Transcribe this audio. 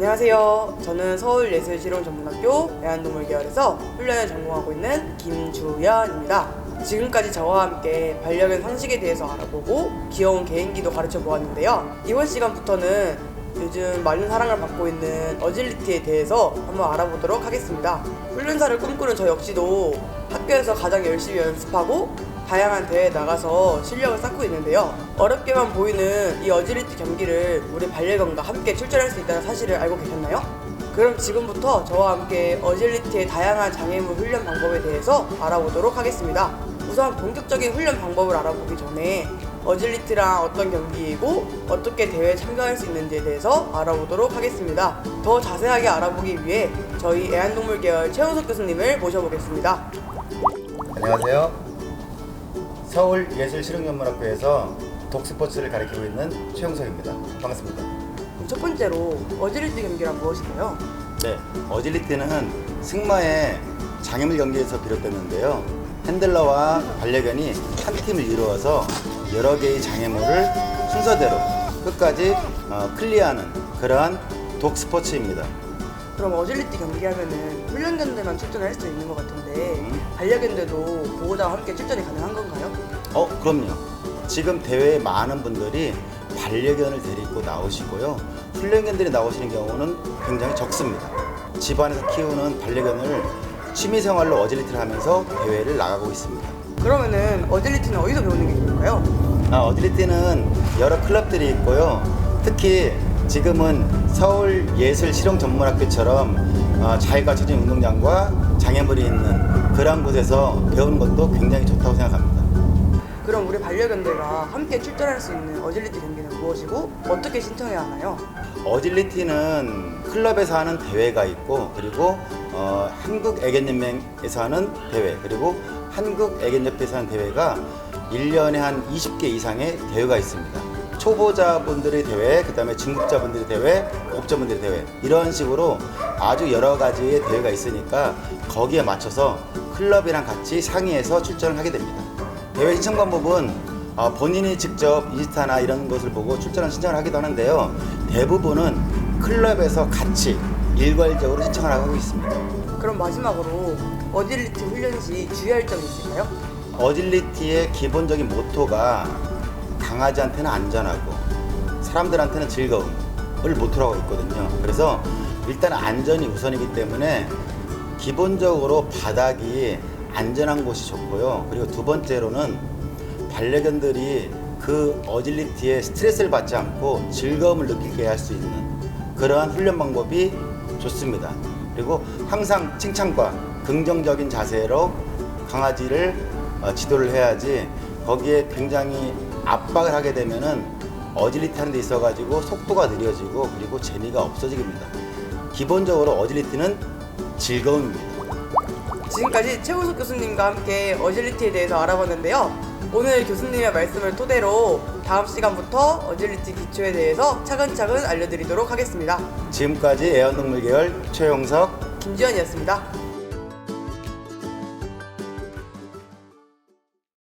안녕하세요. 저는 서울예술실용전문학교 애완동물 계열에서 훈련을 전공하고 있는 김주연입니다. 지금까지 저와 함께 반려견 상식에 대해서 알아보고 귀여운 개인기도 가르쳐 보았는데요. 이번 시간부터는 요즘 많은 사랑을 받고 있는 어질리티에 대해서 한번 알아보도록 하겠습니다. 훈련사를 꿈꾸는 저 역시도 학교에서 가장 열심히 연습하고 다양한 대회에 나가서 실력을 쌓고 있는데요. 어렵게만 보이는 이 어질리티 경기를 우리 반려견과 함께 출전할 수 있다는 사실을 알고 계셨나요? 그럼 지금부터 저와 함께 어질리티의 다양한 장애물 훈련 방법에 대해서 알아보도록 하겠습니다. 우선 본격적인 훈련 방법을 알아보기 전에 어질리티랑 어떤 경기이고 어떻게 대회에 참가할 수 있는지에 대해서 알아보도록 하겠습니다. 더 자세하게 알아보기 위해 저희 애완동물 계열 최우석 교수님을 모셔보겠습니다. 안녕하세요. 서울예술실용전문학교에서 독스포츠를 가르치고 있는 최용석입니다. 반갑습니다. 첫 번째로 어질리티 경기란 무엇인가요? 네, 어질리티는 승마의 장애물 경기에서 비롯됐는데요. 핸들러와 반려견이 한 팀을 이루어서 여러 개의 장애물을 순서대로 끝까지 어, 클리어하는 그러한 독스포츠입니다. 그럼 어질리티 경기하면은 훈련견들만 출전할 수 있는 것 같은데 음. 반려견들도 보호자와 함께 출전이 가능한 건가요? 어, 그럼요. 지금 대회에 많은 분들이 반려견을 데리고 나오시고요. 훈련견들이 나오시는 경우는 굉장히 적습니다. 집안에서 키우는 반려견을 취미생활로 어질리티를 하면서 대회를 나가고 있습니다. 그러면은 어질리티는 어디서 배우는 게 좋을까요? 아, 어질리티는 여러 클럽들이 있고요. 특히 지금은 서울예술실용전문학교처럼 어, 잘 갖춰진 운동장과 장애물이 있는 그런 곳에서 배우는 것도 굉장히 좋다고 생각합니다. 그럼 우리 반려견들과 함께 출전할 수 있는 어질리티 경기는 무엇이고 어떻게 신청해야 하나요? 어질리티는 클럽에서 하는 대회가 있고 그리고 어, 한국 애견연맹에서 하는 대회 그리고 한국 애견협회에서 하는 대회가 1년에 한 20개 이상의 대회가 있습니다. 초보자분들의 대회, 그 다음에 중급자분들의 대회, 고급자분들의 대회 이런 식으로 아주 여러 가지의 대회가 있으니까 거기에 맞춰서 클럽이랑 같이 상의해서 출전을 하게 됩니다. 대회 신청 방법은 어, 본인이 직접 인스타나 이런 것을 보고 출전을 신청을 하기도 하는데요. 대부분은 클럽에서 같이 일괄적으로 신청을 하고 있습니다. 그럼 마지막으로 어질리티 훈련 시 주의할 점이 있을까요? 어질리티의 기본적인 모토가 강아지한테는 안전하고 사람들한테는 즐거움을 모토로 하고 있거든요. 그래서 일단 안전이 우선이기 때문에 기본적으로 바닥이 안전한 곳이 좋고요. 그리고 두 번째로는 반려견들이 그 어질리티에 스트레스를 받지 않고 즐거움을 느끼게 할 수 있는 그러한 훈련 방법이 좋습니다. 그리고 항상 칭찬과 긍정적인 자세로 강아지를 어, 지도를 해야지 거기에 굉장히 압박을 하게 되면은 어질리티 하는 데 있어가지고 속도가 느려지고 그리고 재미가 없어집니다. 기본적으로 어질리티는 즐거움입니다. 지금까지 최우석 교수님과 함께 어질리티에 대해서 알아봤는데요. 오늘 교수님의 말씀을 토대로 다음 시간부터 어질리티 기초에 대해서 차근차근 알려드리도록 하겠습니다. 지금까지 애완동물 계열 최용석 김지연이었습니다.